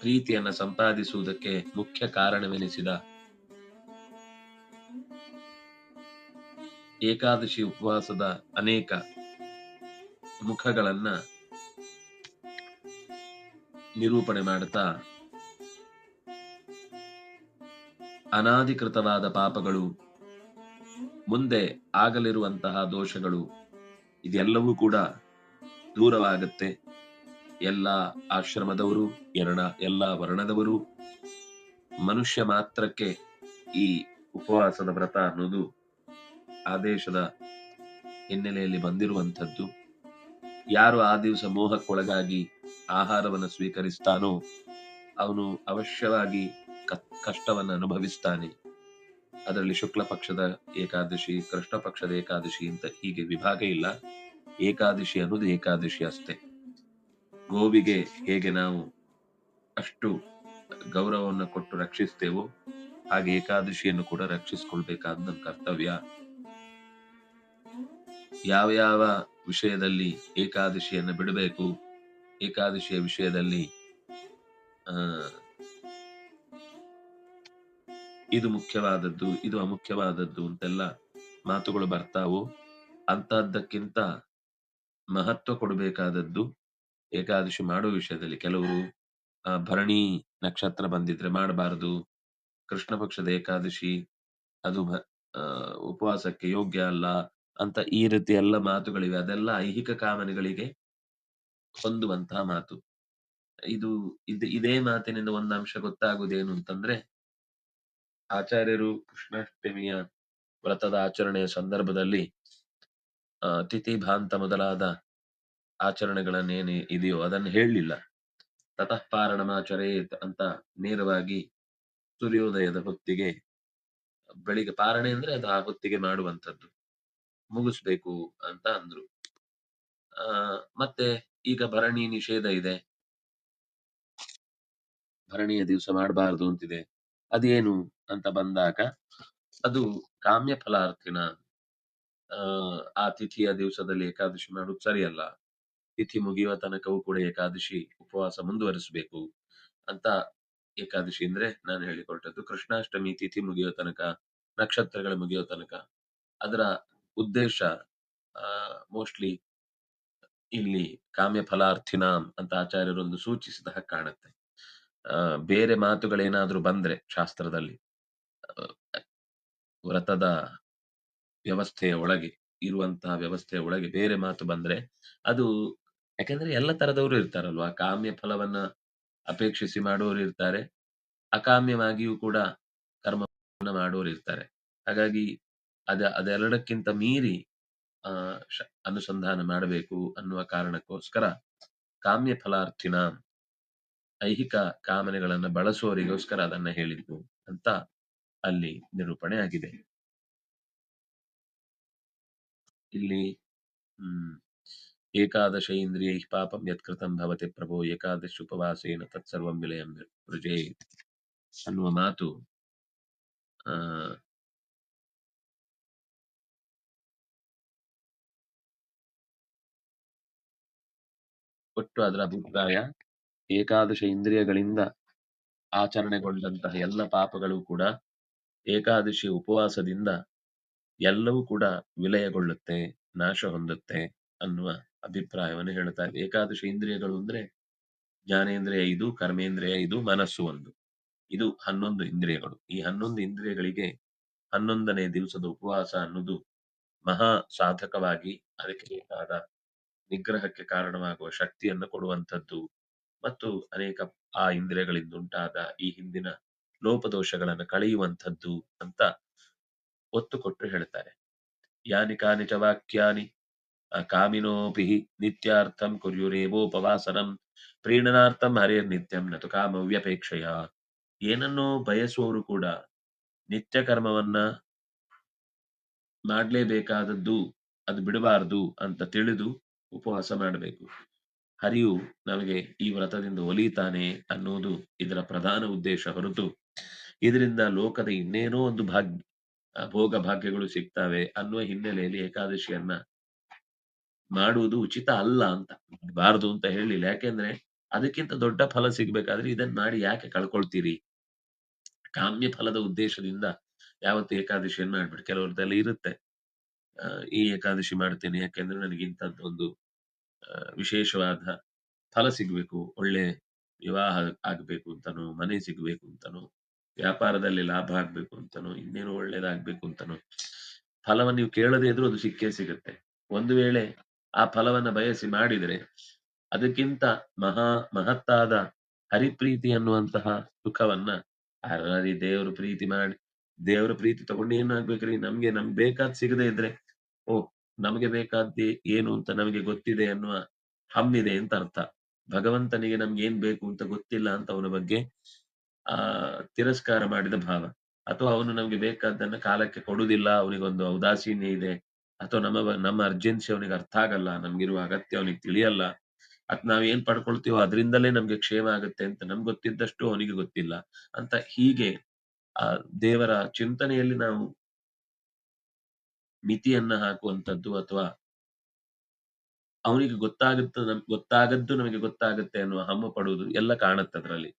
ಪ್ರೀತಿಯನ್ನ ಸಂಪಾದಿಸುವುದಕ್ಕೆ ಮುಖ್ಯ ಕಾರಣವೆನಿಸಿದ ಏಕಾದಶಿ ಉಪವಾಸದ ಅನೇಕ ಮುಖಗಳನ್ನ ನಿರೂಪಣೆ ಮಾಡುತ್ತಾ ಅನಾಧಿಕೃತವಾದ ಪಾಪಗಳು ಮುಂದೆ ಆಗಲಿರುವಂತಹ ದೋಷಗಳು ಇದೆಲ್ಲವೂ ಕೂಡ ದೂರವಾಗುತ್ತೆ. ಎಲ್ಲ ಆಶ್ರಮದವರು ಎರಡ ಎಲ್ಲ ವರ್ಣದವರು. ಮನುಷ್ಯ ಮಾತ್ರಕ್ಕೆ ಈ ಉಪವಾಸದ ವ್ರತ ಅನ್ನೋದು ಆದೇಶದ ಹಿನ್ನೆಲೆಯಲ್ಲಿ ಬಂದಿರುವಂಥದ್ದು. ಯಾರು ಆ ದಿವಸ ಮೋಹಕ್ಕೊಳಗಾಗಿ ಆಹಾರವನ್ನು ಸ್ವೀಕರಿಸ್ತಾನೋ ಅವನು ಅವಶ್ಯವಾಗಿ ಕಷ್ಟವನ್ನು ಅನುಭವಿಸ್ತಾನೆ. ಅದರಲ್ಲಿ ಶುಕ್ಲ ಪಕ್ಷದ ಏಕಾದಶಿ, ಕೃಷ್ಣ ಪಕ್ಷದ ಏಕಾದಶಿ ಅಂತ ಹೀಗೆ ವಿಭಾಗ ಇಲ್ಲ. ಏಕಾದಶಿ ಅನ್ನೋದು ಏಕಾದಶಿ ಅಷ್ಟೇ. ಗೋವಿಗೆ ಹೇಗೆ ನಾವು ಅಷ್ಟು ಗೌರವವನ್ನು ಕೊಟ್ಟು ರಕ್ಷಿಸ್ತೇವೋ ಹಾಗೆ ಏಕಾದಶಿಯನ್ನು ಕೂಡ ರಕ್ಷಿಸಿಕೊಳ್ಬೇಕಾದ ನಮ್ಮ ಕರ್ತವ್ಯ. ಯಾವ ಯಾವ ವಿಷಯದಲ್ಲಿ ಏಕಾದಶಿಯನ್ನು ಬಿಡಬೇಕು, ಏಕಾದಶಿಯ ವಿಷಯದಲ್ಲಿ ಇದು ಮುಖ್ಯವಾದದ್ದು, ಇದು ಅಮುಖ್ಯವಾದದ್ದು ಅಂತೆಲ್ಲ ಮಾತುಗಳು ಬರ್ತಾವು ಅಂತಹದ್ದಕ್ಕಿಂತ ಮಹತ್ವ ಕೊಡಬೇಕಾದದ್ದು ಏಕಾದಶಿ ಮಾಡುವ ವಿಷಯದಲ್ಲಿ ಕೆಲವರು ಭರಣಿ ನಕ್ಷತ್ರ ಬಂದಿದ್ರೆ ಮಾಡಬಾರದು. ಕೃಷ್ಣ ಪಕ್ಷದ ಏಕಾದಶಿ, ಅದು ಉಪವಾಸಕ್ಕೆ ಯೋಗ್ಯ ಅಲ್ಲ ಅಂತ ಈ ರೀತಿ ಎಲ್ಲ ಮಾತುಗಳಿವೆ. ಅದೆಲ್ಲ ಐಹಿಕ ಕಾಮನೆಗಳಿಗೆ ಹೊಂದುವಂತಹ ಮಾತು. ಇದು ಇದು ಮಾತಿನಿಂದ ಒಂದು ಅಂಶ ಗೊತ್ತಾಗುವುದೇನು ಅಂತಂದ್ರೆ, ಆಚಾರ್ಯರು ಕೃಷ್ಣಾಷ್ಟಮಿಯ ವ್ರತದ ಆಚರಣೆಯ ಸಂದರ್ಭದಲ್ಲಿ ಅಹ್ ತಿಥಿ ಭಾಂತ ಮೊದಲಾದ ಆಚರಣೆಗಳನ್ನೇನು ಇದೆಯೋ ಅದನ್ನು ಹೇಳಲಿಲ್ಲ. ತತಃ ಪಾರಣಮಾಚರೇತ್ ಅಂತ ನೇರವಾಗಿ ಸೂರ್ಯೋದಯದ ಹೊತ್ತಿಗೆ ಬೆಳಿಗ್ಗೆ ಪಾರಣೆ ಅಂದ್ರೆ ಅದು ಆ ಹೊತ್ತಿಗೆ ಮಾಡುವಂತದ್ದು ಮುಗಿಸ್ಬೇಕು ಅಂತ ಅಂದ್ರು. ಆ ಮತ್ತೆ ಈಗ ಭರಣಿ ನಿಷೇಧ ಇದೆ. ಭರಣಿಯ ದಿವಸ ಮಾಡಬಾರದು ಅಂತಿದೆ. ಅದೇನು ಅಂತ ಬಂದಾಗ ಅದು ಕಾಮ್ಯ ಫಲಾರ್ಥಿನ ಆ, ತಿಥಿಯ ದಿವಸದಲ್ಲಿ ಏಕಾದಶಿ ಮಾಡುದು ಸರಿಯಲ್ಲ. ತಿಥಿ ಮುಗಿಯುವ ತನಕವೂ ಕೂಡ ಏಕಾದಶಿ ಉಪವಾಸ ಮುಂದುವರಿಸಬೇಕು ಅಂತ ಏಕಾದಶಿ ಅಂದ್ರೆ ನಾನು ಹೇಳಿಕೊಟ್ಟದ್ದು. ಕೃಷ್ಣಾಷ್ಟಮಿ ತಿಥಿ ಮುಗಿಯೋ ತನಕ, ನಕ್ಷತ್ರಗಳು ಮುಗಿಯೋ ತನಕ ಅದರ ಉದ್ದೇಶ ಮೋಸ್ಟ್ಲಿ ಇಲ್ಲಿ ಕಾಮ್ಯ ಫಲಾರ್ಥಿನ ಅಂತ ಆಚಾರ್ಯರೊಂದು ಸೂಚಿಸಿದ ಹಾಗೆ ಕಾಣುತ್ತೆ. ಬೇರೆ ಮಾತುಗಳೇನಾದ್ರೂ ಬಂದ್ರೆ ಶಾಸ್ತ್ರದಲ್ಲಿ ವ್ರತದ ವ್ಯವಸ್ಥೆಯ ಒಳಗೆ, ಇರುವಂತಹ ವ್ಯವಸ್ಥೆಯ ಒಳಗೆ ಬೇರೆ ಮಾತು ಬಂದ್ರೆ ಅದು ಯಾಕಂದ್ರೆ ಎಲ್ಲ ತರದವರು ಇರ್ತಾರಲ್ವಾ? ಕಾಮ್ಯ ಫಲವನ್ನ ಅಪೇಕ್ಷಿಸಿ ಮಾಡುವವರು ಇರ್ತಾರೆ. ಅಕಾಮ್ಯವಾಗಿಯೂ ಕೂಡ ಕರ್ಮವನ್ನ ಮಾಡುವವರು ಇರ್ತಾರೆ. ಹಾಗಾಗಿ ಅದ, ಅದೆರಡಕ್ಕಿಂತ ಮೀರಿ ಅನುಸಂಧಾನ ಮಾಡಬೇಕು ಅನ್ನುವ ಕಾರಣಕ್ಕೋಸ್ಕರ ಕಾಮ್ಯ ಫಲಾರ್ಥಿನ ಐಹಿಕ ಕಾಮನೆಗಳನ್ನ ಬಳಸುವವರಿಗೋಸ್ಕರ ಅದನ್ನ ಹೇಳಿದ್ದು ಅಂತ ಅಲ್ಲಿ ನಿರೂಪಣೆ ಆಗಿದೆ. ಇಲ್ಲಿ, ಹ್ಮ್ ಏಕಾದಶ ಇಂದ್ರಿಯೈ ಪಾಪಂ ಯತ್ಕೃತಂ ಭವತಿ ಪ್ರಭೋ ಏಕಾದಶ ಉಪವಾಸೇನ ತತ್ಸರ್ವಂ ವಿಲಯಂ ವೃಜೇ ಅನ್ನುವ ಮಾತು ಆ ಒಟ್ಟು ಅದರ ಅಭಿಪ್ರಾಯ ಏಕಾದಶ ಇಂದ್ರಿಯಗಳಿಂದ ಆಚರಣೆಗೊಂಡಂತಹ ಎಲ್ಲ ಪಾಪಗಳು ಕೂಡ ಏಕಾದಶಿ ಉಪವಾಸದಿಂದ ಎಲ್ಲವೂ ಕೂಡ ವಿಲಯಗೊಳ್ಳುತ್ತೆ, ನಾಶ ಹೊಂದುತ್ತೆ ಅನ್ನುವ ಅಭಿಪ್ರಾಯವನ್ನು ಹೇಳ್ತಾರೆ ಏಕಾದಶಿ ಇಂದ್ರಿಯಗಳು ಅಂದ್ರೆ ಜ್ಞಾನೇಂದ್ರಿಯ ಐದು ಕರ್ಮೇಂದ್ರಿಯ ಐದು ಮನಸ್ಸು ಒಂದು. ಇದು ಹನ್ನೊಂದು ಇಂದ್ರಿಯಗಳು. ಈ ಹನ್ನೊಂದು ಇಂದ್ರಿಯಗಳಿಗೆ ಹನ್ನೊಂದನೇ ದಿವಸದ ಉಪವಾಸ ಅನ್ನೋದು ಮಹಾ ಸಾಧಕವಾಗಿ ಅದಕ್ಕೆ ಬೇಕಾದ ನಿಗ್ರಹಕ್ಕೆ ಕಾರಣವಾಗುವ ಶಕ್ತಿಯನ್ನು ಕೊಡುವಂಥದ್ದು. ಮತ್ತು ಅನೇಕ ಆ ಇಂದ್ರಿಯಗಳಿಂದ ಉಂಟಾದ ಈ ಹಿಂದಿನ ಲೋಪದೋಷಗಳನ್ನು ಕಳೆಯುವಂಥದ್ದು ಅಂತ ಒತ್ತು ಕೊಟ್ಟು ಹೇಳ್ತಾರೆ. ಯಾನಿ ಕಾನಿಚ ವಾಕ್ಯಾನಿ ಕಾಮಿನೋಪಿ ನಿತ್ಯಾರ್ಥಂ ಕುರ್ಯುರೇವೋಪವಾಸನಂ ಪ್ರೀಣನಾರ್ಥಂ ಹರೇರ್ ನಿತ್ಯಂ ನತು ಕಾಮವ್ಯಪೇಕ್ಷೆಯ ಏನನ್ನೋ ಬಯಸುವವರು ಕೂಡ ನಿತ್ಯ ಕರ್ಮವನ್ನ ಮಾಡಲೇಬೇಕಾದದ್ದು, ಅದು ಬಿಡಬಾರದು ಅಂತ ತಿಳಿದು ಉಪವಾಸ ಮಾಡಬೇಕು. ಹರಿಯು ನಮಗೆ ಈ ವ್ರತದಿಂದ ಒಲಿತಾನೆ ಅನ್ನುವುದು ಇದರ ಪ್ರಧಾನ ಉದ್ದೇಶ ಹೊರತು ಇದರಿಂದ ಲೋಕದ ಇನ್ನೇನೋ ಒಂದು ಭಾಗ್ಯ, ಭೋಗ ಭಾಗ್ಯಗಳು ಸಿಗ್ತವೆ ಅನ್ನುವ ಹಿನ್ನೆಲೆಯಲ್ಲಿ ಏಕಾದಶಿಯನ್ನ ಮಾಡುವುದು ಉಚಿತ ಅಲ್ಲ ಅಂತ ಬಾರದು ಅಂತ ಹೇಳಿಲ್ಲ ಯಾಕೆಂದ್ರೆ ಅದಕ್ಕಿಂತ ದೊಡ್ಡ ಫಲ ಸಿಗ್ಬೇಕಾದ್ರೆ ಇದನ್ನ ಮಾಡಿ ಯಾಕೆ ಕಳ್ಕೊಳ್ತೀರಿ? ಕಾಮ್ಯ ಫಲದ ಉದ್ದೇಶದಿಂದ ಯಾವತ್ತು ಏಕಾದಶಿಯನ್ನು ಮಾಡ್ಬಿಟ್ಟು ಕೆಲವರದಲ್ಲಿ ಇರುತ್ತೆ. ಈ ಏಕಾದಶಿ ಮಾಡ್ತೇನೆ ಯಾಕೆಂದ್ರೆ ನನಗೆ ಇಂಥದ್ದೊಂದು ಒಂದು ವಿಶೇಷವಾದ ಫಲ ಸಿಗ್ಬೇಕು. ಒಳ್ಳೆ ವಿವಾಹ ಆಗ್ಬೇಕು ಅಂತನೋ, ಮನೆ ಸಿಗ್ಬೇಕು ಅಂತನೋ, ವ್ಯಾಪಾರದಲ್ಲಿ ಲಾಭ ಆಗ್ಬೇಕು ಅಂತನೋ, ಇನ್ನೇನು ಒಳ್ಳೇದಾಗ್ಬೇಕು ಅಂತನೋ, ಫಲವನ್ನು ನೀವು ಕೇಳದೇ ಇದ್ರೂ ಅದು ಸಿಕ್ಕೇ ಸಿಗುತ್ತೆ. ಒಂದು ವೇಳೆ ಆ ಫಲವನ್ನ ಬಯಸಿ ಮಾಡಿದರೆ ಅದಕ್ಕಿಂತ ಮಹಾ ಮಹತ್ತಾದ ಹರಿಪ್ರೀತಿ ಅನ್ನುವಂತಹ ಸುಖವನ್ನ ಅರರಿ ದೇವರು ಪ್ರೀತಿ ಮಾಡಿ ದೇವರ ಪ್ರೀತಿ ತಗೊಂಡು ಏನಾಗ್ಬೇಕ್ರಿ ನಮ್ಗೆ ನಮ್ಗೆ ಬೇಕಾದ್ ಸಿಗದೆ ಇದ್ರೆ ಓ ನಮಗೆ ಬೇಕಾದ್ದು ಏನು ಅಂತ ನಮಗೆ ಗೊತ್ತಿದೆ ಅನ್ನುವ ಹಮ್ಮಿದೆ ಅಂತ ಅರ್ಥ. ಭಗವಂತನಿಗೆ ನಮ್ಗೆ ಏನ್ ಬೇಕು ಅಂತ ಗೊತ್ತಿಲ್ಲ ಅಂತ ಅವನ ಬಗ್ಗೆ ಆ ತಿರಸ್ಕಾರ ಮಾಡಿದ ಭಾವ. ಅಥವಾ ಅವನು ನಮ್ಗೆ ಬೇಕಾದ್ದನ್ನ ಕಾಲಕ್ಕೆ ಕೊಡುದಿಲ್ಲ, ಅವನಿಗೊಂದು ಔದಾಸೀನ್ಯ ಇದೆ. ಅಥವಾ ನಮ್ಮ ನಮ್ಮ ಅರ್ಜೆನ್ಸಿ ಅವನಿಗೆ ಅರ್ಥ ಆಗಲ್ಲ, ನಮ್ಗಿರುವ ಅಗತ್ಯ ಅವನಿಗೆ ತಿಳಿಯಲ್ಲ. ಅತ್ ನಾವ್ ಏನ್ ಪಡ್ಕೊಳ್ತೀವೋ ಅದರಿಂದಲೇ ನಮ್ಗೆ ಕ್ಷೇಮ ಆಗುತ್ತೆ ಅಂತ ನಮ್ಗೆ ಗೊತ್ತಿದ್ದಷ್ಟು ಅವನಿಗೆ ಗೊತ್ತಿಲ್ಲ. ಅಂತ ಹೀಗೆ ಆ ದೇವರ ಚಿಂತನೆಯಲ್ಲಿ ನಾವು ಮಿತಿಯನ್ನ ಹಾಕುವಂತದ್ದು ಅಥವಾ ಅವನಿಗೆ ಗೊತ್ತಾಗುತ್ತೆ ನಮ್ ಗೊತ್ತಾಗದ್ದು ನಮಗೆ ಗೊತ್ತಾಗುತ್ತೆ ಅನ್ನುವ ಹಮ್ಮ ಪಡುವುದು ಎಲ್ಲ ಕಾಣುತ್ತೆ ಅದರಲ್ಲಿ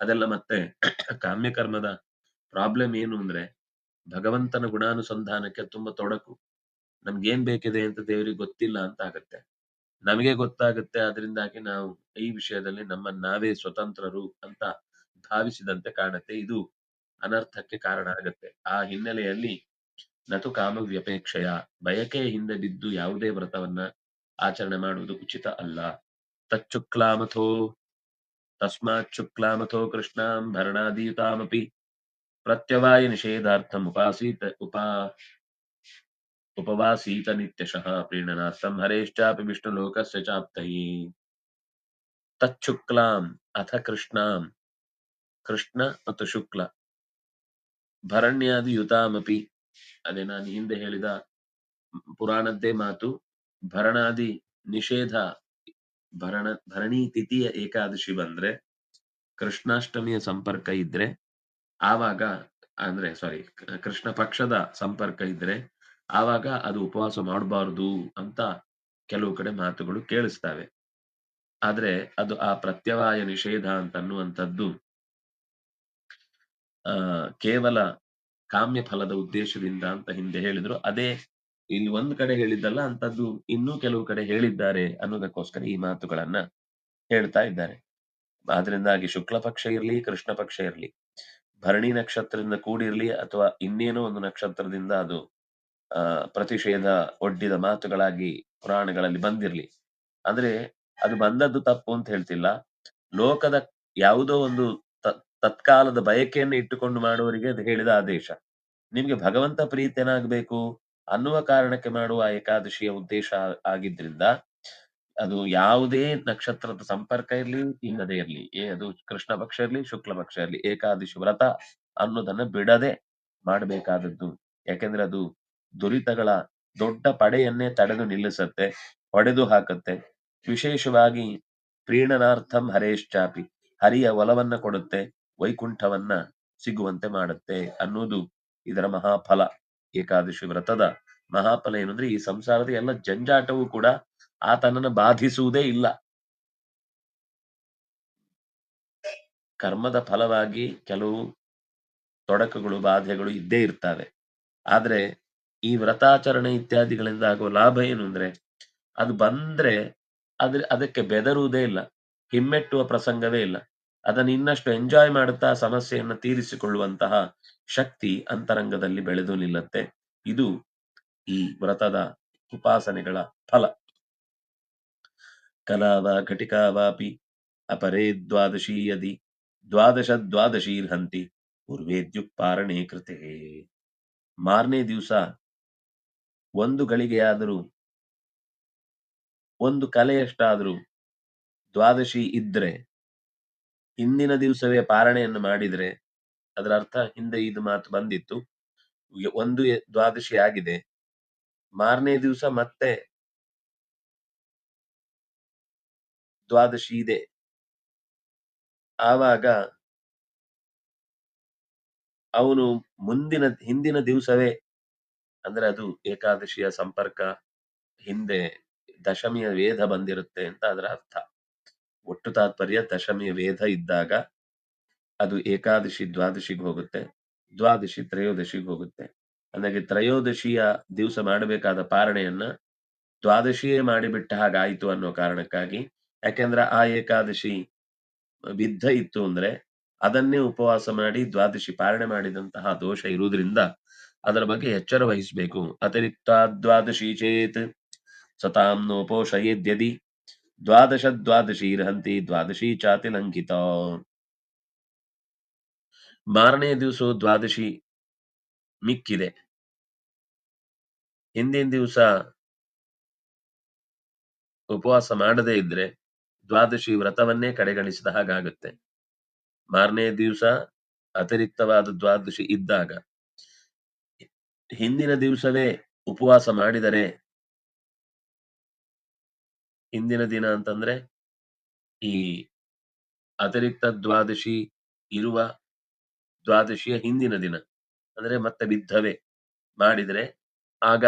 ಅದೆಲ್ಲ ಮತ್ತೆ ಕಾಮ್ಯಕರ್ಮದ ಪ್ರಾಬ್ಲಮ್ ಏನು ಅಂದ್ರೆ ಭಗವಂತನ ಗುಣಾನುಸಂಧಾನಕ್ಕೆ ತುಂಬಾ ತೊಡಕು. ನಮ್ಗೇನ್ ಬೇಕಿದೆ ಅಂತ ದೇವ್ರಿಗೆ ಗೊತ್ತಿಲ್ಲ ಅಂತ ಆಗತ್ತೆ. ನಮಗೆ ಗೊತ್ತಾಗುತ್ತೆ ಅದರಿಂದಾಗಿ ನಾವು ಈ ವಿಷಯದಲ್ಲಿ ನಮ್ಮ ನಾವೇ ಸ್ವತಂತ್ರರು ಅಂತ ಭಾವಿಸಿದಂತೆ ಕಾಣುತ್ತೆ. ಇದು ಅನರ್ಥಕ್ಕೆ ಕಾರಣ ಆಗತ್ತೆ. ಆ ಹಿನ್ನೆಲೆಯಲ್ಲಿ ನತು ಕಾಮ ವ್ಯಪೇಕ್ಷೆಯ ಬಯಕೆಯ ಹಿಂದೆ ಬಿದ್ದು ಯಾವುದೇ ವ್ರತವನ್ನ ಆಚರಣೆ ಮಾಡುವುದು ಉಚಿತ ಅಲ್ಲ. ತಚ್ಚುಕ್ಲಾಮಥೋ, ತಸ್ಮಾತ್ ಶುಕ್ಲಾಮಥೋ ಕೃಷ್ಣಾಂ ಭರಣಾದಿಯುತಾಮಪಿ, ಪ್ರತ್ಯವಾಯ ನಿಷೇಧಾರ್ಥಂ ಉಪಾಸೀತ ಉಪಾ ಉಪವಾಸೀತ ನಿತ್ಯಶಃ ಪ್ರೀಣನಾರ್ಥಂ ಹರೇಶ್ಚಾಪಿ ವಿಷ್ಣುಲೋಕಸ್ಯ ಚಾಪ್ತೈ ತುಕ್ಲಾಂ ಅಥ ಕೃಷ್ಣಾಂ ಕೃಷ್ಣ ಮತ್ತು ಶುಕ್ಲ ಭರಣ್ಯಾದಿ ಯುತಾಮಪಿ ಅದೇ ನಾನು ಹಿಂದೆ ಹೇಳಿದ ಪುರಾಣದ್ದೇ ಮಾತು ಭರಣಾದಿ ನಿಷೇಧ ಭರಣ ಭರಣಿ ತಿಥಿಯ ಏಕಾದಶಿ ಬಂದ್ರೆ ಕೃಷ್ಣಾಷ್ಟಮಿಯ ಸಂಪರ್ಕ ಇದ್ರೆ ಆವಾಗ ಅಂದ್ರೆ ಸಾರಿ ಕೃಷ್ಣ ಪಕ್ಷದ ಸಂಪರ್ಕ ಇದ್ರೆ ಆವಾಗ ಅದು ಉಪವಾಸ ಮಾಡಬಾರದು ಅಂತ ಕೆಲವು ಕಡೆ ಮಾತುಗಳು ಕೇಳಿಸ್ತವೆ. ಆದ್ರೆ ಅದು ಆ ಪ್ರತ್ಯವಾಯ ನಿಷೇಧ ಅಂತ ಅನ್ನುವಂಥದ್ದು, ಆ, ಕೇವಲ ಕಾಮ್ಯ ಫಲದ ಉದ್ದೇಶದಿಂದ ಅಂತ ಹಿಂದೆ ಹೇಳಿದ್ರು. ಅದೇ ಇಲ್ಲಿ ಒಂದ್ ಕಡೆ ಹೇಳಿದ್ದಲ್ಲ ಅಂತದ್ದು ಇನ್ನೂ ಕೆಲವು ಕಡೆ ಹೇಳಿದ್ದಾರೆ ಅನ್ನೋದಕ್ಕೋಸ್ಕರ ಈ ಮಾತುಗಳನ್ನ ಹೇಳ್ತಾ ಇದ್ದಾರೆ. ಆದ್ರಿಂದಾಗಿ ಶುಕ್ಲ ಪಕ್ಷ ಇರ್ಲಿ, ಕೃಷ್ಣ ಪಕ್ಷ ಇರ್ಲಿ, ಭರಣಿ ನಕ್ಷತ್ರದಿಂದ ಕೂಡಿರ್ಲಿ ಅಥವಾ ಇನ್ನೇನೋ ಒಂದು ನಕ್ಷತ್ರದಿಂದ ಅದು ಪ್ರತಿಷೇಧ ಒಡ್ಡಿದ ಮಾತುಗಳಾಗಿ ಪುರಾಣಗಳಲ್ಲಿ ಬಂದಿರಲಿ. ಅಂದ್ರೆ ಅದು ಬಂದದ್ದು ತಪ್ಪು ಅಂತ ಹೇಳ್ತಿಲ್ಲ. ಲೋಕದ ಯಾವುದೋ ಒಂದು ತತ್ಕಾಲದ ಬಯಕೆಯನ್ನು ಇಟ್ಟುಕೊಂಡು ಮಾಡುವವರಿಗೆ ಅದು ಹೇಳಿದ ಆದೇಶ. ನಿಮ್ಗೆ ಭಗವಂತ ಪ್ರೀತನಾಗಬೇಕು ಅನ್ನುವ ಕಾರಣಕ್ಕೆ ಮಾಡುವ ಏಕಾದಶಿಯ ಉದ್ದೇಶ ಆಗಿದ್ರಿಂದ ಅದು ಯಾವುದೇ ನಕ್ಷತ್ರದ ಸಂಪರ್ಕ ಇರಲಿ, ಇಲ್ಲದೆ ಇರಲಿ, ಏ, ಅದು ಕೃಷ್ಣ ಪಕ್ಷ ಇರಲಿ, ಶುಕ್ಲ ಪಕ್ಷ ಇರಲಿ, ಏಕಾದಶಿ ವ್ರತ ಅನ್ನೋದನ್ನ ಬಿಡದೆ ಮಾಡಬೇಕಾದದ್ದು. ಯಾಕೆಂದ್ರೆ ಅದು ದುರಿತಗಳ ದೊಡ್ಡ ಪಡೆಯನ್ನೇ ತಡೆದು ನಿಲ್ಲಿಸತ್ತೆ, ಹೊಡೆದು ಹಾಕತ್ತೆ. ವಿಶೇಷವಾಗಿ ಪ್ರೀಣನಾರ್ಥಂ ಹರೇಶ್ಚಾಪಿ, ಹರಿಯ ಒಲವನ್ನ ಕೊಡುತ್ತೆ, ವೈಕುಂಠವನ್ನ ಸಿಗುವಂತೆ ಮಾಡುತ್ತೆ ಅನ್ನೋದು ಇದರ ಮಹಾಫಲ. ಏಕಾದಶಿ ವ್ರತದ ಮಹಾಫಲ ಏನಂದ್ರೆ ಈ ಸಂಸಾರದ ಎಲ್ಲ ಜಂಜಾಟವೂ ಕೂಡ ಆತನನ್ನು ಬಾಧಿಸುವುದೇ ಇಲ್ಲ. ಕರ್ಮದ ಫಲವಾಗಿ ಕೆಲವು ತೊಡಕುಗಳು, ಬಾಧೆಗಳು ಇದ್ದೇ ಇರ್ತವೆ. ಆದ್ರೆ ಈ ವ್ರತಾಚರಣೆ ಇತ್ಯಾದಿಗಳಿಂದ ಆಗುವ ಲಾಭ ಏನು ಅಂದ್ರೆ, ಅದು ಬಂದ್ರೆ ಅದ್ರ, ಅದಕ್ಕೆ ಬೆದರುವುದೇ ಇಲ್ಲ, ಹಿಮ್ಮೆಟ್ಟುವ ಪ್ರಸಂಗವೇ ಇಲ್ಲ. ಅದನ್ನು ಇನ್ನಷ್ಟು ಎಂಜಾಯ್ ಮಾಡುತ್ತಾ ಸಮಸ್ಯೆಯನ್ನು ತೀರಿಸಿಕೊಳ್ಳುವಂತಹ ಶಕ್ತಿ ಅಂತರಂಗದಲ್ಲಿ ಬೆಳೆದು ನಿಲ್ಲತ್ತೆ. ಇದು ಈ ವ್ರತದ ಉಪಾಸನೆಗಳ ಫಲ. ಕಲಾವ ಘಟಿಕಾವಾಪಿ ಅಪರೇ ದ್ವಾದಶಿ ಯದಿ ದ್ವಾದಶ ದ್ವಾದಶೀರ್ಹಂತಿ ಪೂರ್ವೇದ್ಯುಕ್ಪಾರಣೇ ಕೃತೆ. ಮಾರನೇ ದಿವಸ ಒಂದು ಗಳಿಗೆಯಾದರೂ, ಒಂದು ಕಲೆಯಷ್ಟಾದರೂ ದ್ವಾದಶಿ ಇದ್ರೆ, ಹಿಂದಿನ ದಿವಸವೇ ಪಾರಣೆಯನ್ನು ಮಾಡಿದ್ರೆ, ಅದರ ಅರ್ಥ ಹಿಂದೆ ಇದು ಮಾತು ಬಂದಿತ್ತು. ಒಂದು ದ್ವಾದಶಿ ಆಗಿದೆ. ಮಾರನೇ ದಿವಸ ಮತ್ತೆ ದ್ವಾದಶಿ ಇದೆ. ಆವಾಗ ಅವನು ಮುಂದಿನ, ಹಿಂದಿನ ದಿವಸವೇ ಅಂದ್ರೆ ಅದು ಏಕಾದಶಿಯ ಸಂಪರ್ಕ ಹಿಂದೆ ದಶಮಿಯ ವೇದ ಬಂದಿರುತ್ತೆ ಅಂತ ಅದರ ಅರ್ಥ. ಒಟ್ಟು ತಾತ್ಪರ್ಯ ದಶಮಿಯ ವೇದ ಇದ್ದಾಗ ಅದು ಏಕಾದಶಿ ದ್ವಾದಶಿಗೆ ಹೋಗುತ್ತೆ. ದ್ವಾದಶಿ ತ್ರಯೋದಶಿಗೆ ಹೋಗುತ್ತೆ. ಅಂದಾಗೆ ತ್ರಯೋದಶಿಯ ದಿವಸ ಮಾಡಬೇಕಾದ ಪಾರಣೆಯನ್ನ ದ್ವಾದಶಿಯೇ ಮಾಡಿಬಿಟ್ಟ ಹಾಗಾಯಿತು ಅನ್ನೋ ಕಾರಣಕ್ಕಾಗಿ. ಯಾಕೆಂದ್ರೆ ಆ ಏಕಾದಶಿ ಬಿದ್ದ ಇತ್ತು ಅಂದ್ರೆ ಅದನ್ನೇ ಉಪವಾಸ ಮಾಡಿ ದ್ವಾದಶಿ ಪಾರಣೆ ಮಾಡಿದಂತಹ ದೋಷ ಇರುವುದರಿಂದ ಅದರ ಬಗ್ಗೆ ಎಚ್ಚರ ವಹಿಸಬೇಕು. ಅತಿರಿಕ್ತ ದ್ವಾದಶಿ ಚೇತ್ ಸತಾಂ ನೋಪೋಷಯೇದ್ಯದಿ. ದ್ವಾದಶ ದ್ವಾದಶೀರ್ಹಂತಿ ದ್ವಾದಶಿ ಚಾತಿ ಲಂಘಿತ ಮಾರನೇ ದಿವಸ ದ್ವಾದಶಿ ಮಿಕ್ಕಿದೆ. ಹಿಂದಿನ ದಿವಸ ಉಪವಾಸ ಮಾಡದೇ ಇದ್ರೆ ದ್ವಾದಶಿ ವ್ರತವನ್ನೇ ಕಡೆಗಣಿಸಿದ ಹಾಗಾಗುತ್ತೆ. ಮಾರನೇ ದಿವಸ ಅತಿರಿಕ್ತವಾದ ದ್ವಾದಶಿ ಇದ್ದಾಗ ಹಿಂದಿನ ದಿವಸವೇ ಉಪವಾಸ ಮಾಡಿದರೆ ಹಿಂದಿನ ದಿನ ಅಂತಂದ್ರೆ ಈ ಅತಿರಿಕ್ತ ದ್ವಾದಶಿ ಇರುವ ದ್ವಾದಶಿಯ ಹಿಂದಿನ ದಿನ. ಅಂದ್ರೆ ಮತ್ತೆ ಬಿದ್ದವೇ ಮಾಡಿದರೆ ಆಗ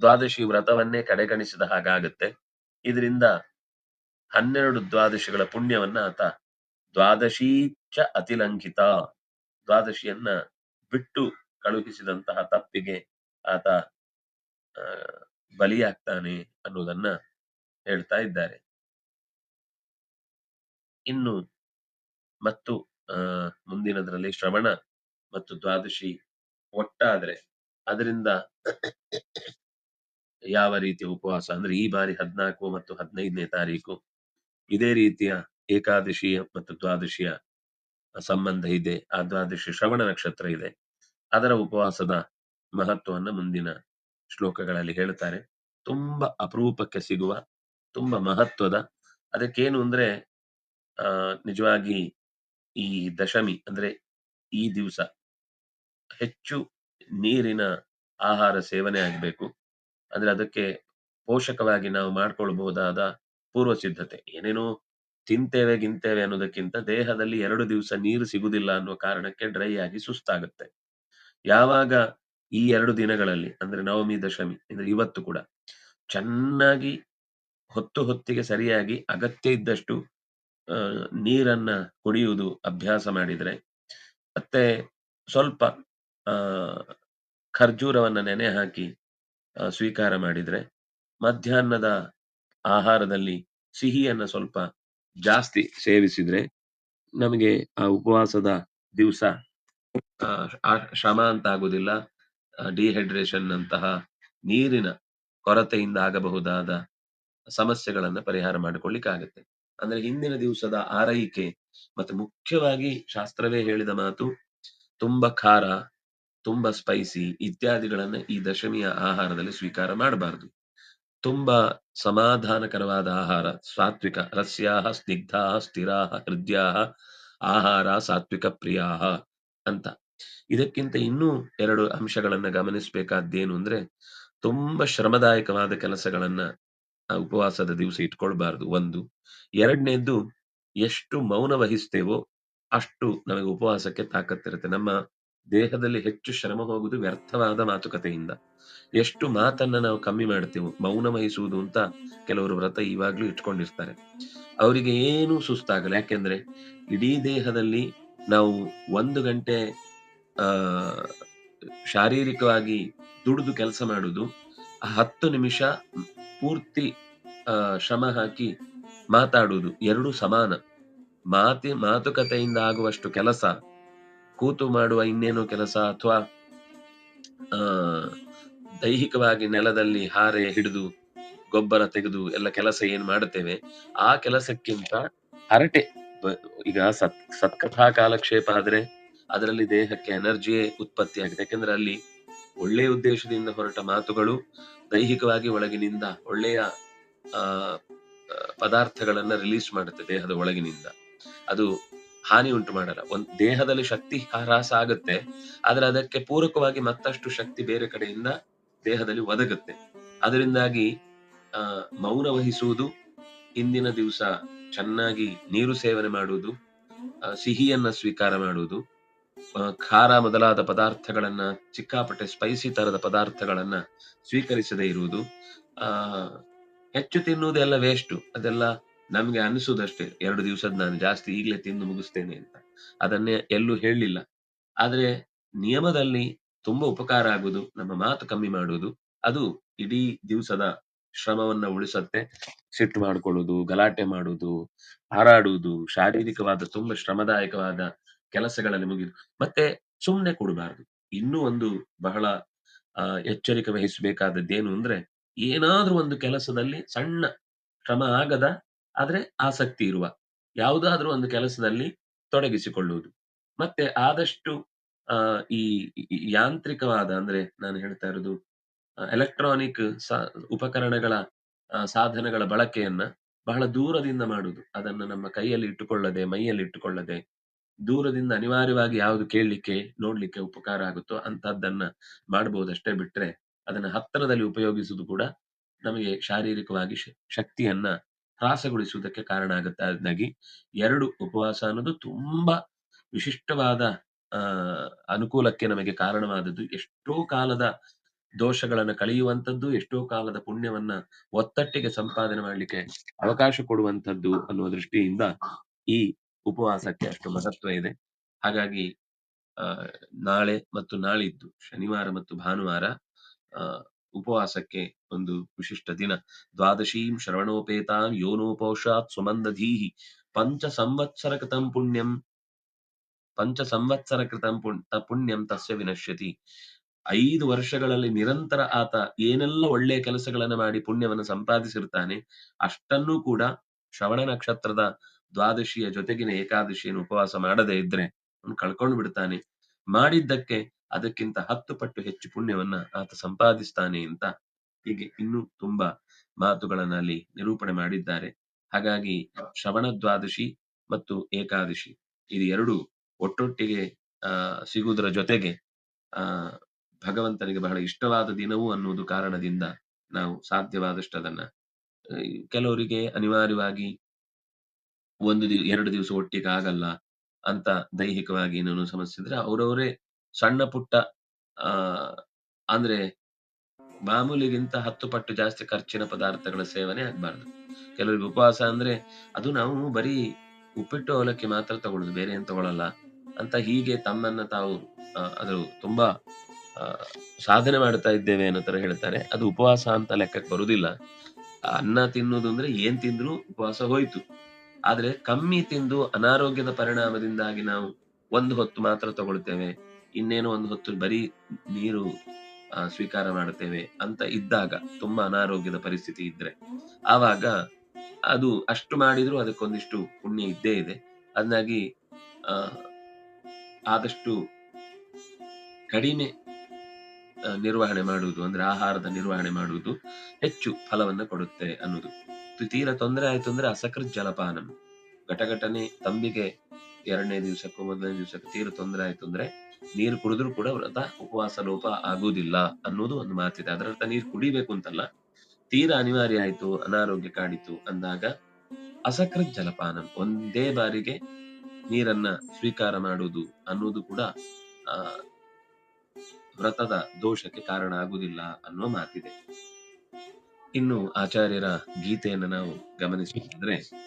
ದ್ವಾದಶಿ ವ್ರತವನ್ನೇ ಕಡೆಗಣಿಸಿದ ಹಾಗಾಗುತ್ತೆ. ಇದರಿಂದ ಹನ್ನೆರಡು ದ್ವಾದಶಿಗಳ ಪುಣ್ಯವನ್ನ ಆತ ದ್ವಾದಶೀಚ ಚ ಅತಿಲಂಘಿತ ದ್ವಾದಶಿಯನ್ನ ಬಿಟ್ಟು ಕಳುಹಿಸಿದಂತಹ ತಪ್ಪಿಗೆ ಆತ ಬಲಿಯಾಗ್ತಾನೆ ಅನ್ನೋದನ್ನ ಹೇಳ್ತಾ ಇದ್ದಾರೆ. ಇನ್ನು ಮತ್ತು, ಆ, ಮುಂದಿನದರಲ್ಲಿ ಶ್ರವಣ ಮತ್ತು ದ್ವಾದಶಿ ಒಟ್ಟಾದ್ರೆ ಅದರಿಂದ ಯಾವ ರೀತಿಯ ಉಪವಾಸ ಅಂದ್ರೆ ಈ ಬಾರಿ ಹದಿನಾಲ್ಕು ಮತ್ತು ಹದಿನೈದನೇ ತಾರೀಕು ಇದೇ ರೀತಿಯ ಏಕಾದಶಿಯ ಮತ್ತು ದ್ವಾದಶಿಯ ಸಂಬಂಧ ಇದೆ ದ್ವಾದಶಿ ಶ್ರವಣ ನಕ್ಷತ್ರ ಇದೆ. ಅದರ ಉಪವಾಸದ ಮಹತ್ವವನ್ನು ಮುಂದಿನ ಶ್ಲೋಕಗಳಲ್ಲಿ ಹೇಳ್ತಾರೆ ತುಂಬಾ ಅಪರೂಪಕ್ಕೆ ಸಿಗುವ, ತುಂಬಾ ಮಹತ್ವದ, ಅದಕ್ಕೇನು ಅಂದ್ರೆ, ಆ, ನಿಜವಾಗಿ ಈ ದಶಮಿ ಅಂದ್ರೆ ಈ ದಿವಸ ಹೆಚ್ಚು ನೀರಿನ ಆಹಾರ ಸೇವನೆ ಆಗಬೇಕು. ಅಂದ್ರೆ ಅದಕ್ಕೆ ಪೋಷಕವಾಗಿ ನಾವು ಮಾಡ್ಕೊಳ್ಬಹುದಾದ ಪೂರ್ವ ಸಿದ್ಧತೆ ಏನೇನೋ ತಿಂತೇವೆ ಗಿಂತೇವೆ ಅನ್ನೋದಕ್ಕಿಂತ ದೇಹದಲ್ಲಿ ಎರಡು ದಿವಸ ನೀರು ಸಿಗುದಿಲ್ಲ ಅನ್ನುವ ಕಾರಣಕ್ಕೆ ಡ್ರೈ ಆಗಿ ಸುಸ್ತಾಗುತ್ತೆ. ಯಾವಾಗ ಈ ಎರಡು ದಿನಗಳಲ್ಲಿ, ಅಂದ್ರೆ ನವಮಿ, ದಶಮಿ, ಅಂದ್ರೆ ಇವತ್ತು ಕೂಡ, ಚೆನ್ನಾಗಿ ಹೊತ್ತು ಹೊತ್ತಿಗೆ ಸರಿಯಾಗಿ ಅಗತ್ಯ ಇದ್ದಷ್ಟು ನೀರನ್ನ ಕುಡಿಯುವುದು ಅಭ್ಯಾಸ ಮಾಡಿದ್ರೆ, ಮತ್ತೆ ಸ್ವಲ್ಪ ಖರ್ಜೂರವನ್ನ ನೆನೆ ಹಾಕಿ ಸ್ವೀಕಾರ ಮಾಡಿದ್ರೆ ಮಧ್ಯಾಹ್ನದ ಆಹಾರದಲ್ಲಿ ಸಿಹಿಯನ್ನ ಸ್ವಲ್ಪ ಜಾಸ್ತಿ ಸೇವಿಸಿದ್ರೆ ನಮಗೆ ಆ ಉಪವಾಸದ ದಿವಸ ಶ್ರಮ ಅಂತ ಆಗುದಿಲ್ಲ. ಡಿಹೈಡ್ರೇಷನ್ ಅಂತಹ ನೀರಿನ ಕೊರತೆಯಿಂದ ಆಗಬಹುದಾದ ಸಮಸ್ಯೆಗಳನ್ನ ಪರಿಹಾರ ಮಾಡಿಕೊಳ್ಳಿಕ್ಕಾಗತ್ತೆ. ಅಂದ್ರೆ ಹಿಂದಿನ ದಿವಸದ ಆರೈಕೆ ಮತ್ತೆ ಮುಖ್ಯವಾಗಿ ಶಾಸ್ತ್ರವೇ ಹೇಳಿದ ಮಾತು, ತುಂಬಾ ಖಾರ, ತುಂಬಾ ಸ್ಪೈಸಿ ಇತ್ಯಾದಿಗಳನ್ನ ಈ ದಶಮಿಯ ಆಹಾರದಲ್ಲಿ ಸ್ವೀಕಾರ ಮಾಡಬಾರದು. ತುಂಬಾ ಸಮಾಧಾನಕರವಾದ ಆಹಾರ. ಸಾತ್ವಿಕ, ರಸ್ಯಾಹ, ಸ್ನಿಗ್ಧಾಹ, ಸ್ಥಿರಾಹ ಹೃದಯ ಆಹಾರ, ಸಾತ್ವಿಕ ಪ್ರಿಯಾಹ ಅಂತ. ಇದಕ್ಕಿಂತ ಇನ್ನೂ ಎರಡು ಅಂಶಗಳನ್ನ ಗಮನಿಸಬೇಕಾದ್ದೇನು ಅಂದ್ರೆ, ತುಂಬಾ ಶ್ರಮದಾಯಕವಾದ ಕೆಲಸಗಳನ್ನ ಉಪವಾಸದ ದಿವಸ ಇಟ್ಕೊಳ್ಬಾರ್ದು. ಒಂದು. ಎರಡನೇದ್ದು, ಎಷ್ಟು ಮೌನ ವಹಿಸ್ತೇವೋ ಅಷ್ಟು ನಮಗೆ ಉಪವಾಸಕ್ಕೆ ತಾಕತ್ತಿರುತ್ತೆ. ನಮ್ಮ ದೇಹದಲ್ಲಿ ಹೆಚ್ಚು ಶ್ರಮ ಹೋಗುವುದು ವ್ಯರ್ಥವಾದ ಮಾತುಕತೆಯಿಂದ. ಎಷ್ಟು ಮಾತನ್ನ ನಾವು ಕಮ್ಮಿ ಮಾಡ್ತೇವೆ, ಮೌನ ವಹಿಸುವುದು ಅಂತ ಕೆಲವರು ವ್ರತ ಇವಾಗ್ಲೂ ಇಟ್ಕೊಂಡಿರ್ತಾರೆ. ಅವರಿಗೆ ಏನೂ ಸುಸ್ತಾಗಲ್ಲ. ಯಾಕೆಂದ್ರೆ ಇಡೀ ದೇಹದಲ್ಲಿ ನಾವು ಒಂದು ಗಂಟೆ, ಆ, ಶಾರೀರಿಕವಾಗಿ ದುಡಿದು ಕೆಲಸ ಮಾಡುದು ಹತ್ತು ನಿಮಿಷ ಪೂರ್ತಿ ಶ್ರಮ ಹಾಕಿ ಮಾತಾಡುವುದು ಎರಡು ಸಮಾನ. ಮಾತಿ, ಮಾತುಕತೆಯಿಂದ ಆಗುವಷ್ಟು ಕೆಲಸ ಕೂತು ಮಾಡುವ ಇನ್ನೇನು ಕೆಲಸ ಅಥವಾ ದೈಹಿಕವಾಗಿ ನೆಲದಲ್ಲಿ ಹಾರೆ ಹಿಡಿದು ಗೊಬ್ಬರ ತೆಗೆದು ಎಲ್ಲ ಕೆಲಸ ಏನ್ ಮಾಡುತ್ತೇವೆ ಆ ಕೆಲಸಕ್ಕಿಂತ ಹರಟೆ ಈಗ ಸತ್ ಸತ್ಕಥಾ ಕಾಲಕ್ಷೇಪ ಆದ್ರೆ ಅದರಲ್ಲಿ ದೇಹಕ್ಕೆ ಎನರ್ಜಿಯೇ ಉತ್ಪತ್ತಿ ಆಗಿದೆ ಯಾಕಂದ್ರೆ ಅಲ್ಲಿ ಒಳ್ಳೆಯ ಉದ್ದೇಶದಿಂದ ಹೊರಟ ಮಾತುಗಳು ದೈಹಿಕವಾಗಿ ಒಳಗಿನಿಂದ ಒಳ್ಳೆಯ ಆ, ಪದಾರ್ಥಗಳನ್ನ ರಿಲೀಸ್ ಮಾಡುತ್ತೆ ದೇಹದ ಒಳಗಿನಿಂದ. ಅದು ಹಾನಿ ಉಂಟು ಮಾಡಲ್ಲ. ಒಂದ್ ದೇಹದಲ್ಲಿ ಶಕ್ತಿ ಹ್ರಾಸ ಆಗುತ್ತೆ, ಆದ್ರೆ ಅದಕ್ಕೆ ಪೂರಕವಾಗಿ ಮತ್ತಷ್ಟು ಶಕ್ತಿ ಬೇರೆ ಕಡೆಯಿಂದ ದೇಹದಲ್ಲಿ ಒದಗುತ್ತೆ. ಅದರಿಂದಾಗಿ, ಆ ಮೌನ ವಹಿಸುವುದು ಇಂದಿನ ದಿವಸ ಚೆನ್ನಾಗಿ ನೀರು ಸೇವನೆ ಮಾಡುವುದು ಸಿಹಿಯನ್ನ ಸ್ವೀಕಾರ ಮಾಡುವುದು ಖಾರ ಮೊದಲಾದ ಪದಾರ್ಥಗಳನ್ನ, ಚಿಕ್ಕಾಪಟ್ಟೆ ಸ್ಪೈಸಿ ತರದ ಪದಾರ್ಥಗಳನ್ನ ಸ್ವೀಕರಿಸದೇ ಇರುವುದು, ಆ, ಹೆಚ್ಚು ತಿನ್ನುವುದೆಲ್ಲ ವೇಸ್ಟು ಅದೆಲ್ಲ ನಮ್ಗೆ ಅನಿಸೋದಷ್ಟೇ, ಎರಡು ದಿವಸದ ನಾನು ಜಾಸ್ತಿ ಈಗಲೇ ತಿಂದು ಮುಗಿಸ್ತೇನೆ ಅಂತ. ಅದನ್ನೇ ಎಲ್ಲೂ ಹೇಳಲಿಲ್ಲ ಆದ್ರೆ ನಿಯಮದಲ್ಲಿ ತುಂಬಾ ಉಪಕಾರ ಆಗುವುದು ನಮ್ಮ ಮಾತು ಕಮ್ಮಿ ಮಾಡುವುದು ಅದು ಇಡೀ ದಿವಸದ ಶ್ರಮವನ್ನ ಉಳಿಸತ್ತೆ. ಸಿಟ್ಟು ಮಾಡ್ಕೊಳ್ಳುವುದು ಗಲಾಟೆ ಮಾಡುವುದು ಹಾರಾಡುವುದು ಶಾರೀರಿಕವಾದ ತುಂಬಾ ಶ್ರಮದಾಯಕವಾದ ಕೆಲಸಗಳಲ್ಲಿ ಮುಗಿದು, ಮತ್ತೆ ಸುಮ್ಮನೆ ಕೊಡಬಾರದು. ಇನ್ನೂ ಒಂದು ಬಹಳ ಎಚ್ಚರಿಕೆ ವಹಿಸಬೇಕಾದದ್ದೇನು ಅಂದ್ರೆ ಏನಾದ್ರೂ ಒಂದು ಕೆಲಸದಲ್ಲಿ ಸಣ್ಣ ಶ್ರಮ ಆಗದ ಆದ್ರೆ ಆಸಕ್ತಿ ಇರುವ ಯಾವುದಾದ್ರೂ ಒಂದು ಕೆಲಸದಲ್ಲಿ ತೊಡಗಿಸಿಕೊಳ್ಳುವುದು. ಮತ್ತೆ ಆದಷ್ಟು ಈ ಯಾಂತ್ರಿಕವಾದ ಅಂದ್ರೆ ನಾನು ಹೇಳ್ತಾ ಇರೋದು ಎಲೆಕ್ಟ್ರಾನಿಕ್ ಉಪಕರಣಗಳ ಸಾಧನಗಳ ಬಳಕೆಯನ್ನ ಬಹಳ ದೂರದಿಂದ ಮಾಡುವುದು. ಅದನ್ನ ನಮ್ಮ ಕೈಯಲ್ಲಿ ಇಟ್ಟುಕೊಳ್ಳದೆ, ಮೈಯಲ್ಲಿ ಇಟ್ಟುಕೊಳ್ಳದೆ, ದೂರದಿಂದ ಅನಿವಾರ್ಯವಾಗಿ ಯಾವುದು ಕೇಳಲಿಕ್ಕೆ, ನೋಡ್ಲಿಕ್ಕೆ ಉಪಕಾರ ಆಗುತ್ತೋ ಅಂತದ್ದನ್ನ ಮಾಡಬಹುದಷ್ಟೇ ಬಿಟ್ರೆ ಅದನ್ನ ಹತ್ತಿರದಲ್ಲಿ ಉಪಯೋಗಿಸುವುದು ಕೂಡ ನಮಗೆ ಶಾರೀರಿಕವಾಗಿ ಶಕ್ತಿಯನ್ನ ಹ್ರಾಸಗೊಳಿಸುವುದಕ್ಕೆ ಕಾರಣ ಆಗುತ್ತೆ. ಅದಾಗಿ ಎರಡು ಉಪವಾಸ ಅನ್ನೋದು ತುಂಬಾ ವಿಶಿಷ್ಟವಾದ ಅನುಕೂಲಕ್ಕೆ ನಮಗೆ ಕಾರಣವಾದದ್ದು. ಎಷ್ಟೋ ಕಾಲದ ದೋಷಗಳನ್ನ ಕಳೆಯುವಂತದ್ದು ಎಷ್ಟೋ ಕಾಲದ ಪುಣ್ಯವನ್ನ ಒತ್ತಟ್ಟಿಗೆ ಸಂಪಾದನೆ ಮಾಡಲಿಕ್ಕೆ ಅವಕಾಶ ಕೊಡುವಂತದ್ದು ಅನ್ನುವ ದೃಷ್ಟಿಯಿಂದ ಈ ಉಪವಾಸಕ್ಕೆ ಅಷ್ಟು ಮಹತ್ವ ಇದೆ. ಹಾಗಾಗಿ ನಾಳೆ ಮತ್ತು ನಾಳಿದ್ದು ಶನಿವಾರ ಮತ್ತು ಭಾನುವಾರ ಉಪವಾಸಕ್ಕೆ ಒಂದು ವಿಶಿಷ್ಟ ದಿನ. ದ್ವಾದಶೀಂ ಶ್ರವಣೋಪೇತಾಂ ಯೋನೋಪೌಷಾತ್ ಸುಮಂದಧೀಹಿ ಪಂಚ ಸಂವತ್ಸರ ಕೃತಂ ಪುಣ್ಯಂ ಪಂಚ ಸಂವತ್ಸರ ಕೃತಂ ಪುಣ್- ಪುಣ್ಯಂ ತಸ್ಯ ವಿನಶ್ಯತಿ. ಐದು ವರ್ಷಗಳಲ್ಲಿ ನಿರಂತರ ಆತ ಏನೆಲ್ಲ ಒಳ್ಳೆಯ ಕೆಲಸಗಳನ್ನು ಮಾಡಿ ಪುಣ್ಯವನ್ನು ಸಂಪಾದಿಸಿರ್ತಾನೆ, ಅಷ್ಟನ್ನೂ ಕೂಡ ಶ್ರವಣ ನಕ್ಷತ್ರದ ದ್ವಾದಶಿಯ ಜೊತೆಗಿನ ಏಕಾದಶಿಯನ್ನು ಉಪವಾಸ ಮಾಡದೇ ಇದ್ರೆ ಅವನು ಕಳ್ಕೊಂಡು ಬಿಡ್ತಾನೆ ಮಾಡಿದ್ದಕ್ಕೆ ಅದಕ್ಕಿಂತ ಹತ್ತು ಪಟ್ಟು ಹೆಚ್ಚು ಪುಣ್ಯವನ್ನ ಆತ ಸಂಪಾದಿಸ್ತಾನೆ ಅಂತ ಹೀಗೆ ಇನ್ನೂ ತುಂಬಾ ಮಾತುಗಳನ್ನ ಅಲ್ಲಿ ನಿರೂಪಣೆ ಮಾಡಿದ್ದಾರೆ. ಹಾಗಾಗಿ ಶ್ರವಣ ದ್ವಾದಶಿ ಮತ್ತು ಏಕಾದಶಿ ಇದು ಎರಡು ಒಟ್ಟೊಟ್ಟಿಗೆ, ಆ, ಸಿಗುವುದರ ಜೊತೆಗೆ, ಆ, ಭಗವಂತನಿಗೆ ಬಹಳ ಇಷ್ಟವಾದ ದಿನವೂ ಅನ್ನುವುದು ಕಾರಣದಿಂದ ನಾವು ಸಾಧ್ಯವಾದಷ್ಟು ಅದನ್ನ ಕೆಲವರಿಗೆ ಅನಿವಾರ್ಯವಾಗಿ ಒಂದು ಎರಡು ದಿವಸ ಒಟ್ಟಿಗೆ ಆಗಲ್ಲ ಅಂತ ದೈಹಿಕವಾಗಿ ಏನೇನು ಸಮಸ್ಯೆ ಇದ್ರೆ ಅವರವರೇ ಸಣ್ಣ ಪುಟ್ಟ, ಆ, ಅಂದ್ರೆ ಮಾಮೂಲಿಗಿಂತ ಹತ್ತು ಪಟ್ಟು ಜಾಸ್ತಿ ಖರ್ಚಿನ ಪದಾರ್ಥಗಳ ಸೇವನೆ ಆಗ್ಬಾರ್ದು. ಕೆಲವರಿಗೆ ಉಪವಾಸ ಅಂದ್ರೆ ಅದು ನಾವು ಬರೀ ಉಪ್ಪಿಟ್ಟು ಅವಲಕ್ಕಿ ಮಾತ್ರ ತಗೊಳ್ಳೋದು, ಬೇರೆ ಏನ್ ತಗೊಳ್ಳಲ್ಲ ಅಂತ ಹೀಗೆ ತಮ್ಮನ್ನ ತಾವು ಅದು ತುಂಬಾ ಸಾಧನೆ ಮಾಡ್ತಾ ಇದ್ದೇವೆ ಅನ್ನೋ ತರ ಹೇಳ್ತಾರೆ. ಅದು ಉಪವಾಸ ಅಂತ ಲೆಕ್ಕಕ್ಕೆ ಬರುದಿಲ್ಲ. ಅನ್ನ ತಿನ್ನುವುದು ಅಂದ್ರೆ ಏನ್ ತಿಂದ್ರು ಉಪವಾಸ ಹೋಯ್ತು. ಆದ್ರೆ ಕಮ್ಮಿ ತಿಂದು ಅನಾರೋಗ್ಯದ ಪರಿಣಾಮದಿಂದಾಗಿ ನಾವು ಒಂದು ಹೊತ್ತು ಮಾತ್ರ ತಗೊಳ್ತೇವೆ. ಇನ್ನೇನೋ ಒಂದು ಹೊತ್ತು ಬರೀ ನೀರು ಸ್ವೀಕಾರ ಮಾಡುತ್ತೇವೆ ಅಂತ ಇದ್ದಾಗ ತುಂಬಾ ಅನಾರೋಗ್ಯದ ಪರಿಸ್ಥಿತಿ ಇದ್ರೆ. ಆವಾಗ ಅದು ಅಷ್ಟು ಮಾಡಿದ್ರು ಅದಕ್ಕೊಂದಿಷ್ಟು ಪುಣ್ಯ ಇದ್ದೇ ಇದೆ. ಅದನ್ನಾಗಿ ಆದಷ್ಟು ಕಡಿಮೆ ನಿರ್ವಹಣೆ ಮಾಡುವುದು, ಅಂದ್ರೆ ಆಹಾರದ ನಿರ್ವಹಣೆ ಮಾಡುವುದು ಹೆಚ್ಚು ಫಲವನ್ನ ಕೊಡುತ್ತೆ ಅನ್ನೋದು. ತೀರಾ ತೊಂದರೆ ಆಯ್ತು ಅಂದ್ರೆ ಅಸಕೃತ್ ಜಲಪಾನಂ. ಘಟಘಟನೆ, ತಂಬಿಗೆ ಎರಡನೇ ದಿವಸಕ್ಕೂ ಮೊದಲನೇ ದಿವಸಕ್ಕೂ ತೀರ ತೊಂದರೆ ಆಯ್ತು ಅಂದ್ರೆ ನೀರು ಕುಡಿದ್ರು ಕೂಡ ವ್ರತ, ಉಪವಾಸ, ಲೋಪ ಆಗುವುದಿಲ್ಲ ಅನ್ನೋದು ಒಂದು ಮಾತಿದೆ. ಅದರರ್ಥ ನೀರು ಕುಡಿಬೇಕು ಅಂತಲ್ಲ, ತೀರಾ ಅನಿವಾರ್ಯ ಆಯ್ತು, ಅನಾರೋಗ್ಯ ಕಾಡಿತು ಅಂದಾಗ ಅಸಕೃತ್ ಜಲಪಾನಂ, ಒಂದೇ ಬಾರಿಗೆ ನೀರನ್ನ ಸ್ವೀಕಾರ ಮಾಡುವುದು ಅನ್ನೋದು ಕೂಡ, ಆ, ವ್ರತದ ದೋಷಕ್ಕೆ ಕಾರಣ ಆಗುವುದಿಲ್ಲ ಅನ್ನುವ ಮಾತಿದೆ. ಇನ್ನು ಆಚಾರ್ಯರ ಗೀತೆಯನ್ನು ನಾವು ಗಮನಿಸಿದ್ರೆ